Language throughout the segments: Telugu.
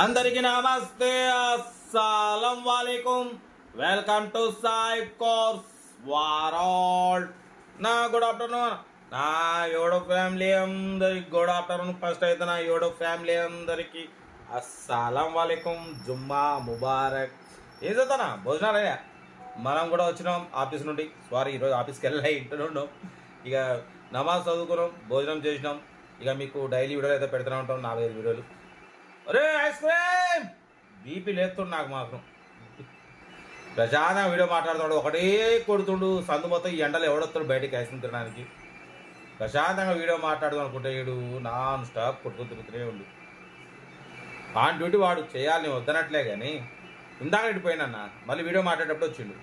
అందరికి నమస్తే. అస్సలం వాలేకుం. వెల్కమ్ టు సాయి కోర్స్ వారాల్. నా గుడ్ ఆఫ్టర్నూన్. నా యోడో ఫ్యామిలీ అందరికి గుడ్ ఆఫ్టర్నూన్. ఫస్ట్ అయితే నా యోడో ఫ్యామిలీ అందరికి అస్సలం వాలేకుం. జుమ్మా ముబారక్. ఏం చదువుతానా భోజనాలయ్యా మనం కూడా వచ్చినాం ఆఫీస్ నుండి. సారీ ఈరోజు ఆఫీస్కి వెళ్ళలే ఇంట్లో ఉన్నాం. ఇక నమాజ్ చదువుకున్నాం భోజనం చేసినాం. ఇక మీకు డైలీ వీడియోలు అయితే పెడుతూనే ఉంటాం నాలుగైదు వీడియోలు. అరే ఐస్ క్రీమ్! బీపీ లేస్తుండు నాకు మాత్రం. ప్రశాంతంగా వీడియో మాట్లాడుతున్నాడు. ఒకటే కొడుతుండు. సందు మొత్తం ఈ ఎండలు ఎవడొస్తాడు బయటికి ఐస్ క్రీమ్ తినడానికి? ప్రశాంతంగా వీడియో మాట్లాడదాం అనుకుంటే వీడు నాన్ స్టాప్ కొట్టుకుని తిరుగుతూనే ఉండు. ఆన్ డ్యూటీ వాడు చేయాలి నేను వద్దనట్లే కానీ ఇందాక ఇటుపోయినన్న మళ్ళీ వీడియో మాట్లాడేటప్పుడు వచ్చిండు.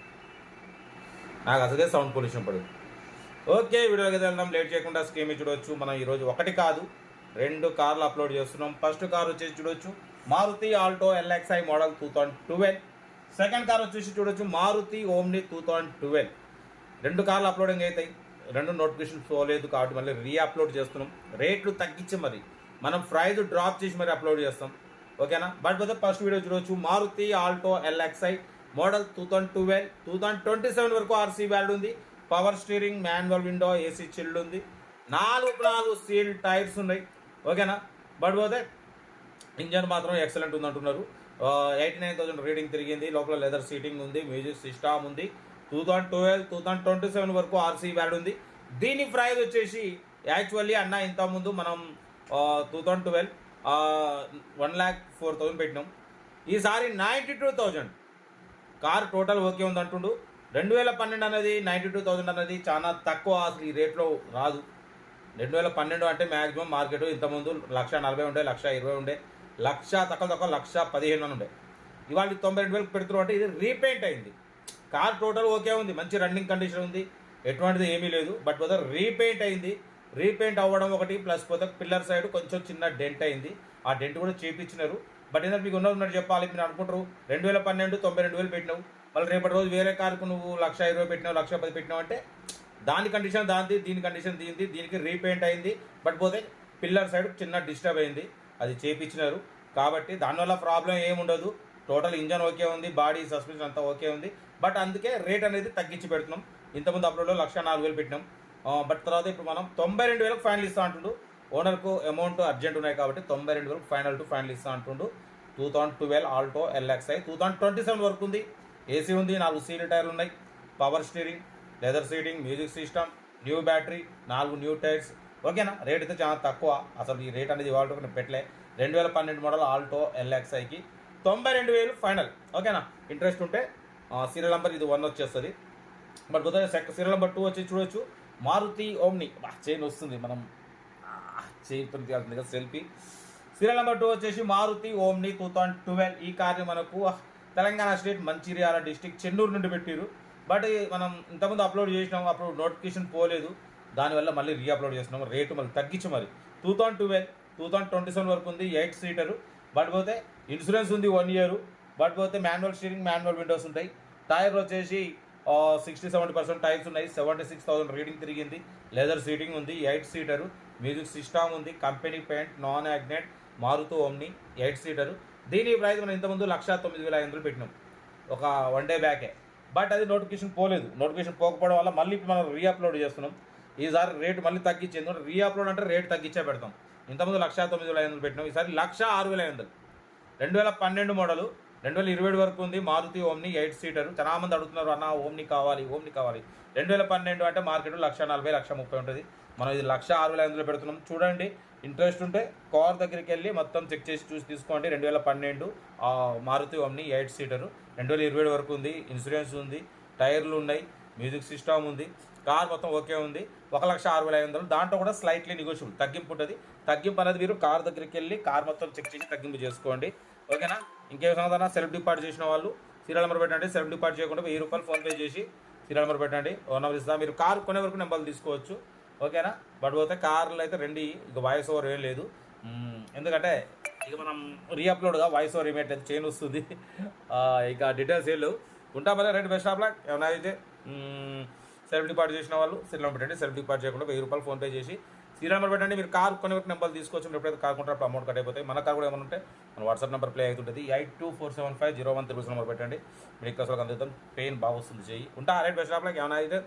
నాకు అసలే సౌండ్ పొల్యూషన్ పడదు. ఓకే వీడియోకి వెళ్దాం. లేట్ చేయకుండా స్కీమ్ చూడవచ్చు మనం ఈరోజు ఒకటి కాదు. రెండు కార్లు అప్లోడ్ చేస్తున్నాం. ఫస్ట్ కార్ వచ్చేసి చూడొచ్చు Maruti Alto LXI model two thousand twelve. Second car వచ్చేసి చూడొచ్చు Maruti Omni two thousand twelve. రెండు కార్లు అప్లోడింగ్ అవుతాయి. రెండు నోటిఫికేషన్ పోలేదు కాబట్టి మళ్ళీ రీ అప్లోడ్ చేస్తున్నాం. రేట్లు తగ్గించి మరి మనం ప్రైజ్ డ్రాప్ చేసి మరి అప్లోడ్ చేస్తాం. ఓకేనా? బట్ పోతే ఫస్ట్ వీడియో చూడొచ్చు Maruti Alto LXI model two thousand twelve. Two thousand twenty seven వరకు ఆర్సీ వ్యాల్డ్ ఉంది. Power steering manual window AC chilled ఉంది. నాలుగు నాలుగు సీల్ టైర్స్ ఉన్నాయి. ఓకేనా? బట్ పోతే ఇంజన్ మాత్రం ఎక్సలెంట్ ఉంది అంటున్నారు ఎయిటీ నైన్ థౌసండ్ రీడింగ్ తిరిగింది లోపల లెదర్ సీటింగ్ ఉంది మ్యూజిక్ సిస్టమ్ ఉంది. Two thousand twelve two thousand twenty seven వరకు ఆర్సీ బ్యాడ్ ఉంది. దీని ప్రైజ్ వచ్చేసి యాక్చువల్లీ అన్న ఇంతకుముందు మనం two thousand twelve one lakh four thousand పెట్టినాం. ఈసారి ninety two thousand car total okay ఉంది అంటుండు రెండు వేల పన్నెండు అనేది నైంటీ టూ థౌజండ్ అనేది చాలా తక్కువ అసలు ఈ రేట్లో రాదు. రెండు వేల పన్నెండు అంటే మ్యాక్సిమం మార్కెట్ ఇంతకుముందు లక్ష నలభై ఉండే లక్ష ఇరవై ఉండే లక్ష తక్కువ తక్కువ లక్ష పదిహేను అని ఉండే. ఇవాళ తొంభై రెండు వేలకు పెడుతున్నారు అంటే ఇది రీపెయింట్ అయింది. కార్ టోటల్ ఓకే ఉంది మంచి రన్నింగ్ కండిషన్ ఉంది ఎటువంటిది ఏమీ లేదు బట్ పోతే రీపెయింట్ అయింది. రీపెయింట్ అవ్వడం ఒకటి ప్లస్ పోతే పిల్లర్ సైడ్ కొంచెం చిన్న డెంట్ అయింది. ఆ డెంట్ కూడా చేపించినారు. బట్ ఏంటంటే మీకు ఉన్నది ఉన్నట్టు చెప్పాలి మీరు అనుకుంటారు రెండు వేల పన్నెండు తొంభై రెండు వేలు పెట్టినావు. మళ్ళీ రేపటి రోజు వేరే కారుకు నువ్వు లక్ష ఇరవై పెట్టినావు లక్ష పది పెట్టినావు అంటే దాని కండిషన్ దానిది దీని కండిషన్ దీనిది దీనికి రీపెయింట్ అయింది. బట్ పోతే పిల్లర్ సైడ్ చిన్న డిస్టర్బ్ అయింది. అది చేపించినారు. కాబట్టి దానివల్ల ప్రాబ్లం ఏముండదు. టోటల్ ఇంజన్ ఓకే ఉంది బాడీ సస్పెన్షన్ అంతా ఓకే ఉంది. బట్ అందుకే రేట్ అనేది తగ్గించి పెడుతున్నాం. ఇంతకుముందు అప్లోడ్లో లక్ష నాలుగు వేలు పెట్టినాం. బట్ తర్వాత ఇప్పుడు మనం తొంభై రెండు వేలకు ఫైనల్ ఇస్తా అంటుండు. ఓనర్కు అమౌంట్ అర్జెంట్ ఉన్నాయి కాబట్టి తొంభై రెండు వేలకు ఫైనల్ టు ఫైనల్ ఇస్తా అంటుండు. Two thousand twelve Alto LXI two thousand twenty seven వరకు ఉంది. ఏసీ ఉంది నాలుగు సీల్ టైర్లు ఉన్నాయి. Power steering leather seating music system new battery నాలుగు న్యూ టైర్స్. ఓకేనా? రేట్ అయితే చాలా తక్కువ. అసలు ఈ రేట్ అనేది ఇవాళ నేను పెట్టలే. రెండు వేల పన్నెండు మోడల్ ఆల్టో ఎల్ఎక్స్ఐకి తొంభై రెండు వేలు ఫైనల్. ఓకేనా? ఇంట్రెస్ట్ ఉంటే సీరియల్ నెంబర్ ఇది వన్ వచ్చేస్తుంది. బట్ పోతే సీరియల్ నెంబర్ టూ వచ్చి చూడొచ్చు. మారుతి ఓమ్ని. చైన్ వస్తుంది. మనం చైన్ తీయాల్సింది కదా సెల్ఫీ. సీరియల్ నెంబర్ టూ వచ్చేసి Maruti Omni two thousand twelve. ఈ కార్ని మనకు తెలంగాణ స్టేట్ మంచిర్యాల డిస్టిక్ చెన్నూరు నుండి పెట్టారు బట్ మనం ఇంతకుముందు అప్లోడ్ చేసినాం అప్పుడు నోటిఫికేషన్ పోలేదు. దానివల్ల మళ్ళీ రీ అప్లోడ్ చేసినాం రేటు మళ్ళీ తగ్గించి మరి. Two thousand twelve two thousand twenty seven వరకు ఉంది ఎయిట్ సీటరు. బట్ పోతే ఇన్సూరెన్స్ ఉంది వన్ ఇయర్. బట్ పోతే మాన్యువల్ స్టీరింగ్ మాన్యువల్ విండోస్ ఉంటాయి. టైర్ వచ్చేసి సిక్స్టీ సెవెంటీ పర్సెంట్ టైర్స్ ఉన్నాయి. సెవెంటీ సిక్స్ థౌసండ్ రీడింగ్ తిరిగింది. లెదర్ సీటింగ్ ఉంది ఎయిట్ సీటరు. మ్యూజిక్ సిస్టమ్ ఉంది కంపెనీ పెయింట్ నాన్ యాగ్నెట్ మారుతూ ఓమ్ని ఎయిట్ సీటరు. దీని ప్రైస్ మనం ఇంతకుముందు లక్ష తొమ్మిది వేల ఐదు వందలు పెట్టినాం. ఒక వన్ డే బ్యాకే. బట్ అది నోటిఫికేషన్ పోలేదు. నోటిఫికేషన్ పోకపోవడం వల్ల మళ్ళీ మనం రీఅప్లోడ్ చేస్తున్నాం. ఈసారి రేటు మళ్ళీ తగ్గించి ఎందుకంటే రీఅప్లోడ్ అంటే రేట్ తగ్గించే పెడతాం. ఇంతకుముందు లక్ష తొమ్మిది వేల ఐదు వందలు పెట్టినాం. ఈసారి లక్ష ఆరు వేల ఐదు వందలు. రెండు వేల పన్నెండు మోడలు రెండు వేల ఇరవై వరకు ఉంది. Maruti Omni eight seater. చాలా మంది అడుగుతున్నారు అన్న ఓమ్ని కావాలి ఓమ్ని కావాలి. రెండు వేల పన్నెండు అంటే మార్కెట్ లక్ష నలభై లక్ష ముప్పై ఉంటుంది. మనం ఇది లక్ష ఆరు వేల ఐదులో పెడుతున్నాం. చూడండి ఇంట్రెస్ట్ ఉంటే కార్ దగ్గరికి వెళ్ళి మొత్తం చెక్ చేసి చూసి తీసుకోండి. రెండు వేల పన్నెండు మారుతి ఓమ్ని ఎయిట్ సీటరు. రెండు వేల ఇరవై వరకు ఉంది. ఇన్సూరెన్స్ ఉంది. టైర్లు ఉన్నాయి. మ్యూజిక్ సిస్టమ్ ఉంది. కార్ మొత్తం ఓకే ఉంది. ఒక లక్ష ఆరు వేల ఐదు వందలు. దాంట్లో కూడా స్లైట్లీ నెగోషియబుల్ తగ్గింపు ఉంటుంది. తగ్గింపు అనేది మీరు కార్ దగ్గరికి వెళ్ళి కార్ మొత్తం చెక్ చేసి తగ్గింపు చేసుకోండి. ఓకేనా? ఇంకేం సంగతి సెల్ఫ్ డిపార్ట్ చేసిన వాళ్ళు సీరియల్ నెంబర్ పెట్టండి. సెల్ఫ్ డిపార్ట్ చేయకుండా వెయ్యి రూపాయలు ఫోన్పే చేసి సీరియల్ నెంబర్ పెట్టండి. ఓ నెంబర్ ఇస్తాం. మీరు కార్ కొనే వరకు నెంబర్లు తీసుకోవచ్చు. ఓకేనా? బట్ పోతే కార్లు అయితే రెండు ఇక వాయిస్ ఓవర్ ఏం లేదు. ఎందుకంటే ఇక మనం రీఅప్లోడ్గా వాయిస్ ఓవర్ ఏమేట్ అయితే చేంజ్ వస్తుంది. ఇక డీటెయిల్స్ ఏం లేవు. ఉంటా మరి రెండు బెస్ట్ ఆఫ్ లక్ ఏమైనా అయితే? సెల్ఫ్ డిపార్ట్ చేసిన వాళ్ళు సీరియల్ నెంబర్ పెట్టండి. సెల్ఫ్ డిపార్ట్ చేయకుండా వెయ్యి రూపాయలు ఫోన్పే చేసి సీరియల్ నెంబర్ పెట్టండి మీరు కార్ కొన్ని నెంబర్ తీసుకోవచ్చు మీరు ఎప్పుడైతే కార్ కొంటారు అప్పుడు అమౌంట్ కట్ అయిపోతాయి. మన కార్ కూడా ఏమైనా ఉంటే మన వాట్సాప్ నెంబర్ ప్లే అవుతుంటుంది. Eight two four seven five zero one triples number పెట్టండి. మీకు అసలు అందుతాం. పెయిన్ బాగా వస్తుంది చేయి ఉంటా రేట్ బెస్ట్ షాప్లోకి ఏమైనా అయితే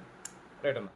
రేట్ ఉన్నా